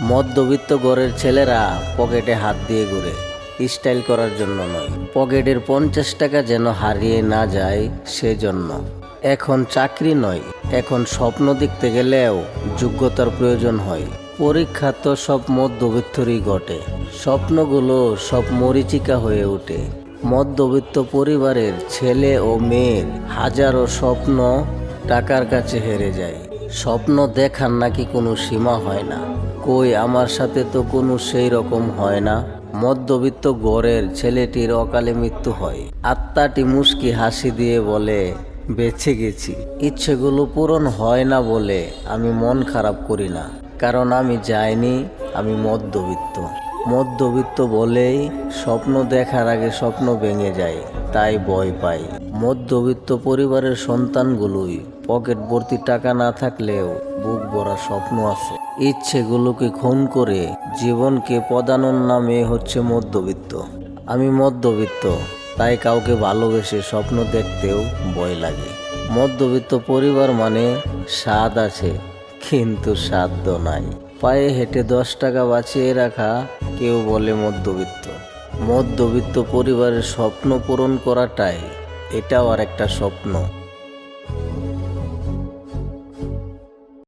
মধ্যবিত্ত ঘরের ছেলেরা পকেটে হাত দিয়ে ঘুরে। স্টাইল করার জন্য নয়। পকেটের পঞ্চাশ টাকা যেন হারিয়ে না যায় সেজন্য। এখন চাকরি নয়। এখন স্বপ্ন দেখতে গেলেও যোগ্যতার প্রয়োজন হয়। পরীক্ষা তো সব মধ্যবিত্তরই ঘটে। স্বপ্নগুলো সব মরিচিকা হয়ে ওঠে। মধ্যবিত্ত পরিবারের ছেলে ও মেয়ের হাজারো স্বপ্ন টাকার কাছে হেরে যায়। স্বপ্ন দেখার নাকি কোনো সীমা হয় না। কই আমার সাথে তো কোনো সেই রকম হয় না। মধ্যবিত্ত গড়ের ছেলেটির অকালে মৃত্যু হয়। আত্মাটি মুস্কি হাসি দিয়ে বলে, বেঁচে গেছি। ইচ্ছেগুলো পূরণ হয় না বলে আমি মন খারাপ করি না। কারণ আমি যাইনি, আমি মধ্যবিত্ত। মধ্যবিত্ত বলেই স্বপ্ন দেখার আগে স্বপ্ন ভেঙে যায়, তাই ভয় পাই। মধ্যবিত্ত পরিবারের সন্তানগুলোই পকেট ভর্তি টাকা না থাকলেও বুক ভরা স্বপ্ন আছে। ইচ্ছেগুলোকে খুন করে জীবনকে পদানোর নামে হচ্ছে মধ্যবিত্ত। আমি মধ্যবিত্ত, তাই কাউকে ভালোবেসে স্বপ্ন দেখতেও ভয় লাগে। মধ্যবিত্ত পরিবার মানে স্বাদ আছে, কিন্তু সাধ্য নাই। পায়ে হেঁটে দশ টাকা বাঁচিয়ে রাখা কেউ বলে মধ্যবিত্ত। মধ্যবিত্ত পরিবারের স্বপ্ন পূরণ করাটাই এটাও আর একটা স্বপ্ন।